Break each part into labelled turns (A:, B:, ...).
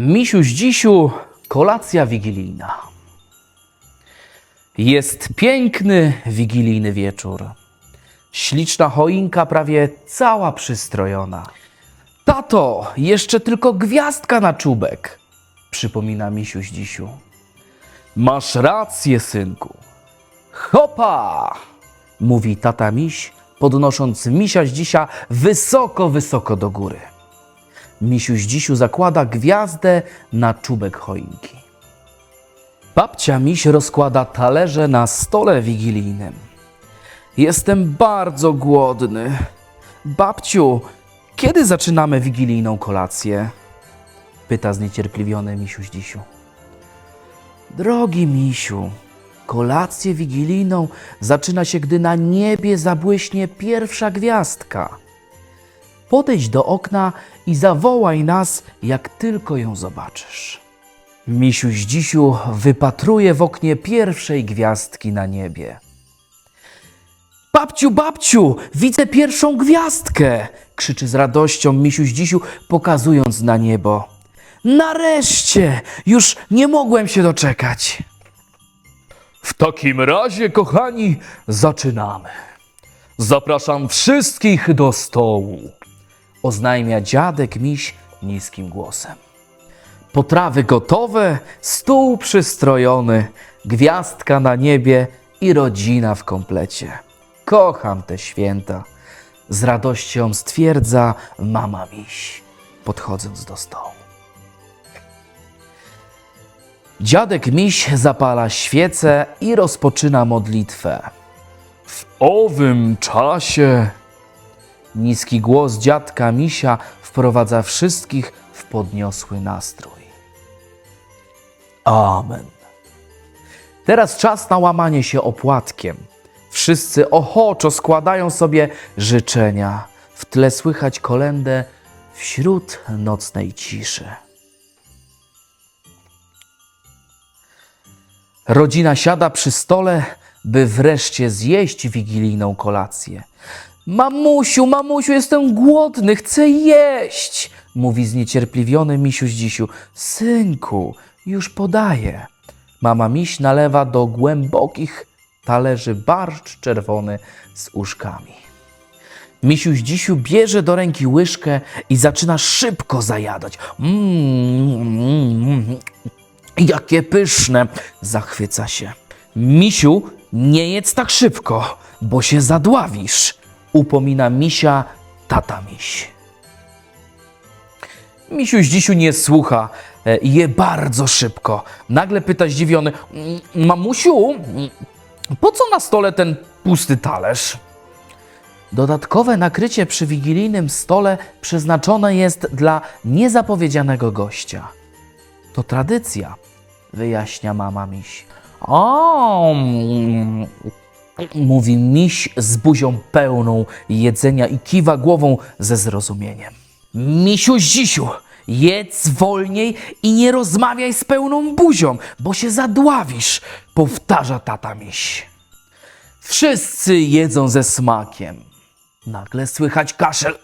A: Misiuś dzisiu, kolacja wigilijna. Jest piękny wigilijny wieczór. Śliczna choinka prawie cała przystrojona. Tato, jeszcze tylko gwiazdka na czubek, przypomina Misiuś dzisiu. Masz rację, synku. Hopa! mówi tata miś, podnosząc misia dzisia wysoko, wysoko do góry. Misiuś dzisiu zakłada gwiazdę na czubek choinki. Babcia miś rozkłada talerze na stole wigilijnym. Jestem bardzo głodny. Babciu, kiedy zaczynamy wigilijną kolację? Pyta zniecierpliwiony misiuś dzisiu. Drogi misiu, kolację wigilijną zaczyna się, gdy na niebie zabłyśnie pierwsza gwiazdka. Podejdź do okna i zawołaj nas, jak tylko ją zobaczysz. Misiuś dzisiu wypatruje w oknie pierwszej gwiazdki na niebie. Babciu, babciu, widzę pierwszą gwiazdkę! krzyczy z radością Misiuś dzisiu, pokazując na niebo. Nareszcie! Już nie mogłem się doczekać. W takim razie, kochani, zaczynamy. Zapraszam wszystkich do stołu, oznajmia dziadek miś niskim głosem. Potrawy gotowe, stół przystrojony, gwiazdka na niebie i rodzina w komplecie. Kocham te święta. Z radością stwierdza mama miś, podchodząc do stołu. Dziadek miś zapala świecę i rozpoczyna modlitwę. W owym czasie niski głos dziadka misia wprowadza wszystkich w podniosły nastrój. Amen. Teraz czas na łamanie się opłatkiem. Wszyscy ochoczo składają sobie życzenia. W tle słychać kolędę wśród nocnej ciszy. Rodzina siada przy stole, by wreszcie zjeść wigilijną kolację. Mamusiu, mamusiu, jestem głodny, chcę jeść, mówi zniecierpliwiony misiuś dzisiu. Synku, już podaję. Mama miś nalewa do głębokich talerzy barszcz czerwony z uszkami. Misiuś dzisiu bierze do ręki łyżkę i zaczyna szybko zajadać. Mmm, mm, mm, Jakie pyszne! Zachwyca się. Misiu, nie jedz tak szybko, bo się zadławisz. Upomina misia tata miś. Misiuś dzisiu nie słucha, e, je bardzo szybko. Nagle pyta zdziwiony, "Mm, mamusiu, mm, po co na stole ten pusty talerz? Dodatkowe nakrycie przy wigilijnym stole przeznaczone jest dla niezapowiedzianego gościa. To tradycja, wyjaśnia mama miś. O, mówi miś z buzią pełną jedzenia i kiwa głową ze zrozumieniem. Misiu Zisiu, jedz wolniej i nie rozmawiaj z pełną buzią, bo się zadławisz, powtarza tata miś. Wszyscy jedzą ze smakiem. Nagle słychać kaszel.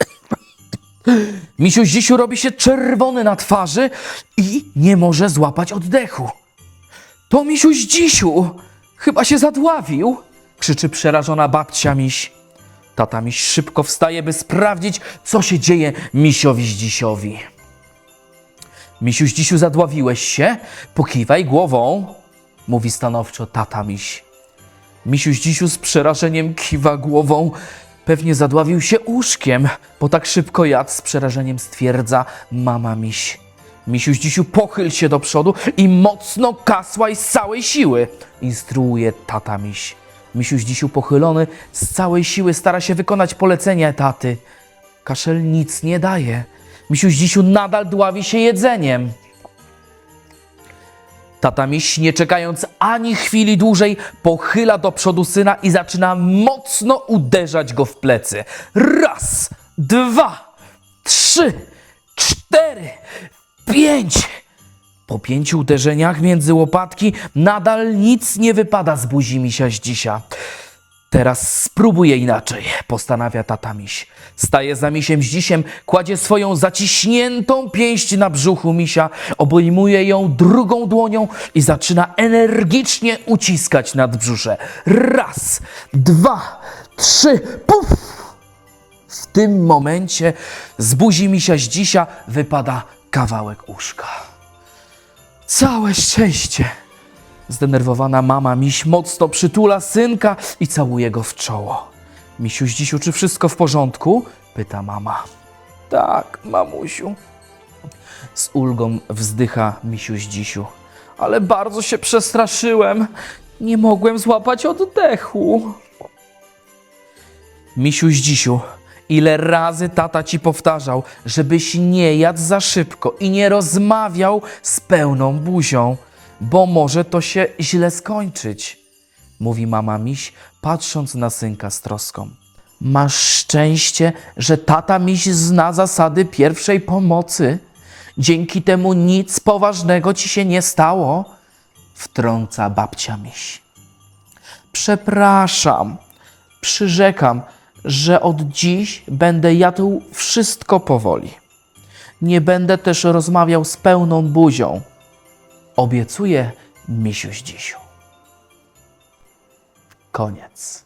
A: Misiu Zisiu robi się czerwony na twarzy i nie może złapać oddechu. To Misiuś Dzisiu! Chyba się zadławił! krzyczy przerażona babcia miś. Tata miś szybko wstaje, by sprawdzić, co się dzieje misiowi Zdzisiowi. Misiuś Dzisiu, zadławiłeś się? Pokiwaj głową, mówi stanowczo tata miś. Misiuś Dzisiu z przerażeniem kiwa głową. Pewnie zadławił się łóżkiem, bo tak szybko jadł z przerażeniem stwierdza mama miś. Misiuś Dzisiu, pochyl się do przodu i mocno kasłaj z całej siły, instruuje tata miś. Misiuś Dzisiu pochylony z całej siły stara się wykonać polecenie taty. Kaszel nic nie daje. Misiuś Dzisiu nadal dławi się jedzeniem. Tata miś, nie czekając ani chwili dłużej, pochyla do przodu syna i zaczyna mocno uderzać go w plecy. Raz, dwa, trzy, cztery, pięć. Po pięciu uderzeniach między łopatki nadal nic nie wypada z buzi misia Zdzisia. Teraz spróbuję inaczej, postanawia tata miś. Staje za misiem zdzisiem, kładzie swoją zaciśniętą pięść na brzuchu misia, obejmuje ją drugą dłonią i zaczyna energicznie uciskać nad brzusze. Raz, dwa, trzy, puf! W tym momencie z buzi misia zdzisia wypada kawałek uszka. Całe szczęście! Zdenerwowana mama miś mocno przytula synka i całuje go w czoło. Misiu zdzisiu, czy wszystko w porządku? Pyta mama. Tak, mamusiu. Z ulgą wzdycha misiu zdzisiu. Ale bardzo się przestraszyłem. Nie mogłem złapać oddechu. Misiu zdzisiu, ile razy tata ci powtarzał, żebyś nie jadł za szybko i nie rozmawiał z pełną buzią, bo może to się źle skończyć, mówi mama miś, patrząc na synka z troską. Masz szczęście, że tata miś zna zasady pierwszej pomocy. Dzięki temu nic poważnego ci się nie stało, wtrąca babcia miś. Przepraszam, przyrzekam, że od dziś będę jadł wszystko powoli. Nie będę też rozmawiał z pełną buzią. Obiecuję, misiu zdzisiu. Koniec.